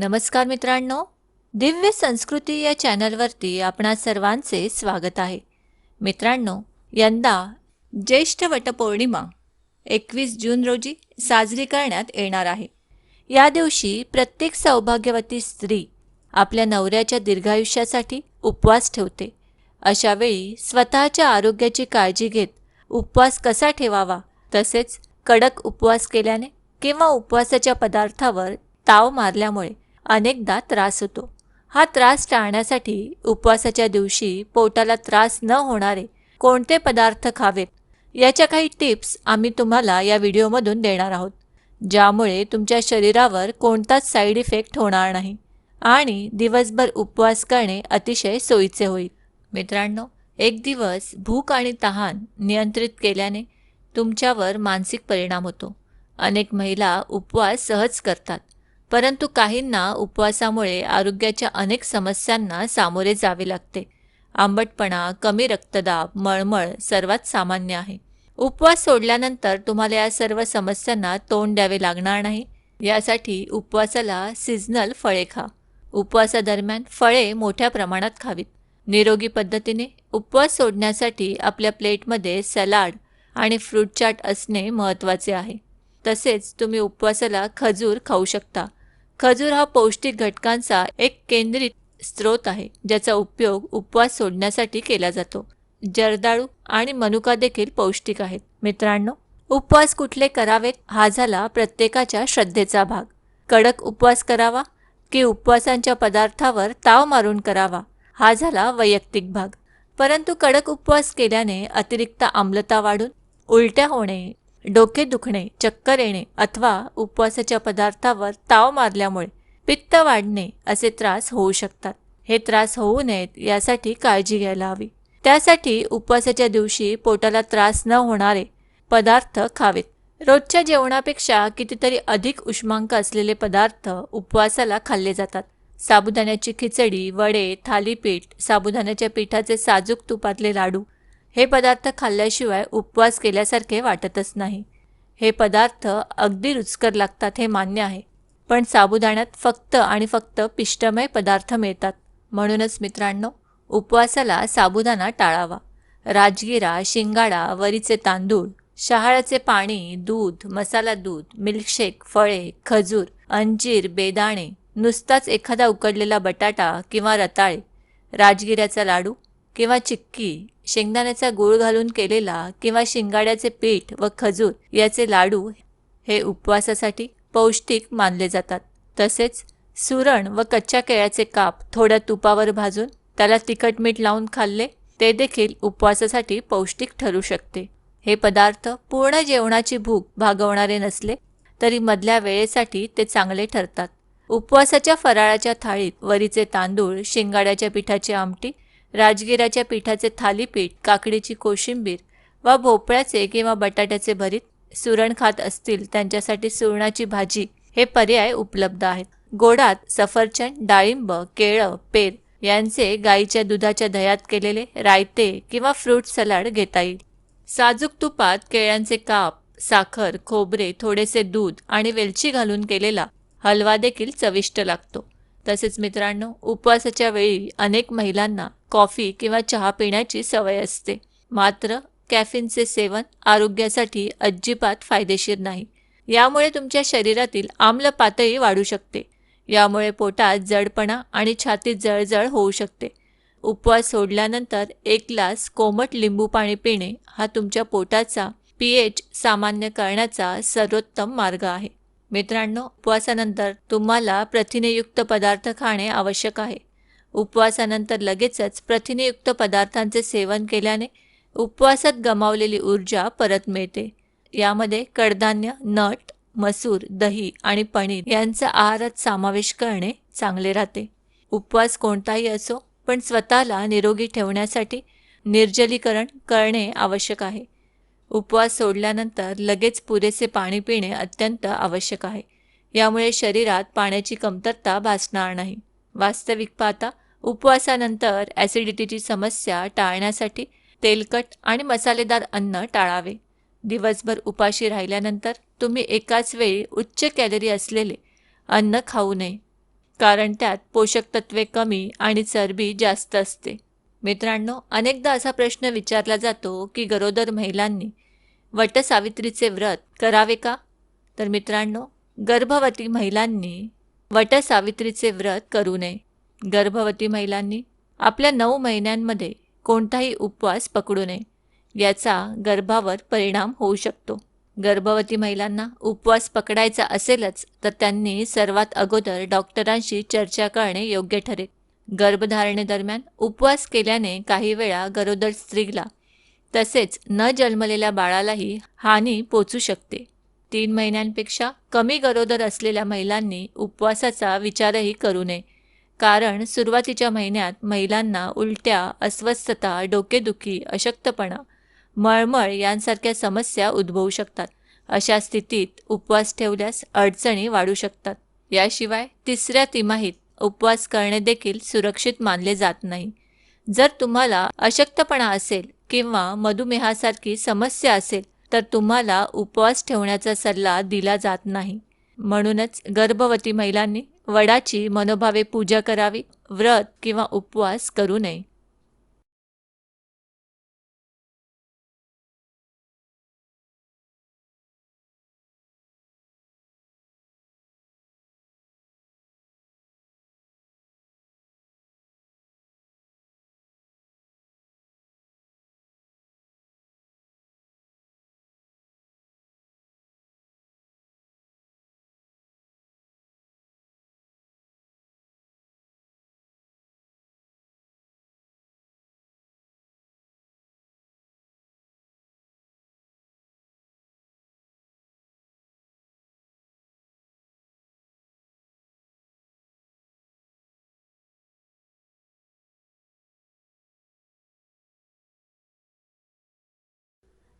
नमस्कार मित्रांनो दिव्य संस्कृती या चॅनलवरती आपणा सर्वांचे स्वागत आहे. मित्रांनो यंदा ज्येष्ठ वटपौर्णिमा एकवीस जून रोजी साजरी करण्यात येणार आहे. या दिवशी प्रत्येक सौभाग्यवती स्त्री आपल्या नवऱ्याच्या दीर्घायुष्यासाठी उपवास ठेवते. अशावेळी स्वतःच्या आरोग्याची काळजी घेत उपवास कसा ठेवावा तसेच कडक उपवास केल्याने किंवा उपवासाच्या पदार्थावर ताव मारल्यामुळे अनेकदा त्रास होतो. हा त्रास टाळण्यासाठी उपवासाच्या दिवशी पोटाला त्रास न होणारे कोणते पदार्थ खावेत याच्या काही टिप्स आम्ही तुम्हाला या व्हिडिओमधून देणार आहोत ज्यामुळे तुमच्या शरीरावर कोणताच साईड इफेक्ट होणार नाही आणि दिवसभर उपवास करणे अतिशय सोयीचे होईल. मित्रांनो एक दिवस भूक आणि तहान नियंत्रित केल्याने तुमच्यावर मानसिक परिणाम होतो. अनेक महिला उपवास सहज करतात. परंतु काहींना उपवासामुळे आरोग्याच्या अनेक समस्यांना सामोरे जावे लागते. आंबटपणा कमी रक्तदाब मळमळ सर्वात सामान्य आहे. उपवास सोडल्यानंतर तुम्हाला या सर्व समस्यांना तोंड द्यावे लागणार नाही. यासाठी उपवासाला सिजनल फळे खा. उपवासादरम्यान फळे मोठ्या प्रमाणात खावीत. निरोगी पद्धतीने उपवास सोडण्यासाठी आपल्या प्लेटमध्ये सलाड आणि फ्रूट चाट असणे महत्त्वाचे आहे. तसेच तुम्ही उपवासाला खजूर खाऊ शकता. खजूर हा पौष्टिक घटकांचा एक केंद्रित स्रोत आहे ज्याचा उपयोग उपवास सोडण्यासाठी केला जातो. जर्दाळू आणि मनुका देखील पौष्टिक आहेत. मित्रांनो उपवास कुठले करावेत हा झाला प्रत्येकाच्या श्रद्धेचा भाग. कडक उपवास करावा की उपवासांच्या पदार्थावर ताव मारून करावा हा झाला वैयक्तिक भाग. परंतु कडक उपवास केल्याने अतिरिक्त आम्लता वाढून उलट्या होणे डोके दुखणे चक्कर येणे अथवा उपवासाच्या पदार्थावर ताव मारल्यामुळे पित्त वाढणे असे त्रास होऊ शकतात. हे त्रास होऊ नयेत यासाठी काळजी घ्यायला हवी. त्यासाठी उपवासाच्या दिवशी पोटाला त्रास न होणारे पदार्थ खावेत. रोजच्या जेवणापेक्षा कितीतरी अधिक उष्मांक असलेले पदार्थ उपवासाला खाल्ले जातात. साबुदाण्याची खिचडी वडे थालीपीठ साबुदाण्याच्या पिठाचे साजूक तुपातले लाडू हे पदार्थ खाल्ल्याशिवाय उपवास केल्यासारखे वाटतच नाही. हे पदार्थ अगदी रुचकर लागतात हे मान्य आहे. पण साबुदाण्यात फक्त आणि फक्त पिष्टमय पदार्थ मिळतात. म्हणूनच मित्रांनो उपवासाला साबुदाणा टाळावा. राजगिरा शिंगाडा वरीचे तांदूळ शहाळ्याचे पाणी दूध मसाला दूध मिल्कशेक फळे खजूर अंजीर बेदाणे नुसताच एखादा उकडलेला बटाटा किंवा रताळे राजगिऱ्याचा लाडू किंवा चिक्की शेंगदाण्याचा गूळ घालून केलेला किंवा शिंगाड्याचे पीठ व खजूर याचे लाडू हे उपवासासाठी पौष्टिक मानले जातात. तसेच सुरण व कच्च्या केळ्याचे काप थोड्या तुपावर भाजून त्याला तिखट मीठ लावून खाल्ले ते देखील उपवासासाठी पौष्टिक ठरू शकते. हे पदार्थ पूर्ण जेवणाची भूक भागवणारे नसले तरी मधल्या वेळेसाठी ते चांगले ठरतात. उपवासाच्या फराळाच्या थाळीत वरीचे तांदूळ शिंगाड्याच्या पिठाची आमटी राजगिराच्या पिठाचे थालीपीठ काकडीची कोशिंबीर वा भोपळ्याचे किंवा बटाट्याचे भरीत सुरण खात असतील त्यांच्यासाठी सुरणाची भाजी हे पर्याय उपलब्ध आहेत. गोडात सफरचंद डाळिंब केळं पेर यांचे गाईच्या दुधाच्या दह्यात केलेले रायते किंवा फ्रूट सलाड घेता येईल. साजूक तुपात केळ्यांचे काप साखर खोबरे थोडेसे दूध आणि वेलची घालून केलेला हलवा देखील चविष्ट लागतो. तसेच मित्रांनो उपवासाच्या वेळी अनेक महिलांना कॉफी किंवा चहा पिण्याची सवय असते. मात्र कॅफिनचे सेवन आरोग्यासाठी अजिबात फायदेशीर नाही. यामुळे तुमच्या शरीरातील आम्ल पातळी वाढू शकते. यामुळे पोटात जडपणा आणि छातीत जळजळ होऊ शकते. उपवास सोडल्यानंतर एक ग्लास कोमट लिंबू पाणी पिणे हा तुमच्या पोटाचा पी एच सामान्य करण्याचा सर्वोत्तम मार्ग आहे. मित्रांनो उपवासानंतर तुम्हाला प्रथिनेयुक्त पदार्थ खाणे आवश्यक आहे. उपवासानंतर लगेचच प्रथिनेयुक्त पदार्थांचे सेवन केल्याने उपवासात गमावलेली ऊर्जा परत मिळते. यामध्ये कडधान्य नट मसूर दही आणि पनीर यांचा आहारात समावेश करणे चांगले राहते. उपवास कोणताही असो पण स्वतःला निरोगी ठेवण्यासाठी निर्जलीकरण करणे आवश्यक आहे. उपवास सोडल्यानंतर लगेच पुरेसे पाणी पिणे अत्यंत आवश्यक आहे. यामुळे शरीरात पाण्याची कमतरता भासणार नाही. वास्तविक पाहता उपवासानंतर ॲसिडिटीची समस्या टाळण्यासाठी तेलकट आणि मसालेदार अन्न टाळावे. दिवसभर उपाशी राहिल्यानंतर तुम्ही एकाच वेळी उच्च कॅलरी असलेले अन्न खाऊ नये. कारण त्यात पोषक तत्वे कमी आणि चरबी जास्त असते. मित्रांनो अनेकदा असा प्रश्न विचारला जातो की गरोदर महिलांनी वटसावित्रीचे व्रत करावे का? तर मित्रांनो गर्भवती महिलांनी वटसावित्रीचे व्रत करू नये. गर्भवती महिलांनी आपल्या नऊ महिन्यांमध्ये कोणताही उपवास पकडू नये. याचा गर्भावर परिणाम होऊ शकतो. गर्भवती महिलांना उपवास पकडायचा असेलच तर त्यांनी सर्वात अगोदर डॉक्टरांशी चर्चा करणे योग्य ठरेल. गर्भधारणेदरम्यान उपवास केल्याने काही वेळा गरोदर स्त्रीला तसेच न जन्मलेल्या बाळालाही हानी पोचू शकते. तीन महिन्यांपेक्षा कमी गरोदर असलेल्या महिलांनी उपवासाचा विचारही करू नये कारण सुरुवातीच्या महिन्यात महिलांना उलट्या अस्वस्थता डोकेदुखी अशक्तपणा मळमळ यांसारख्या समस्या उद्भवू शकतात. अशा स्थितीत उपवास ठेवल्यास अडचणी वाढू शकतात. याशिवाय तिसऱ्या तिमाहीत उपवास करणे देखील सुरक्षित मानले जात नाही. जर तुम्हाला अशक्तपणा असेल किंवा मधुमेहासारखी समस्या असेल तर तुम्हाला उपवास ठेवण्याचा सल्ला दिला जात नाही. म्हणूनच गर्भवती महिलांनी वडाची मनोभावे पूजा करावी व्रत किंवा उपवास करू नये.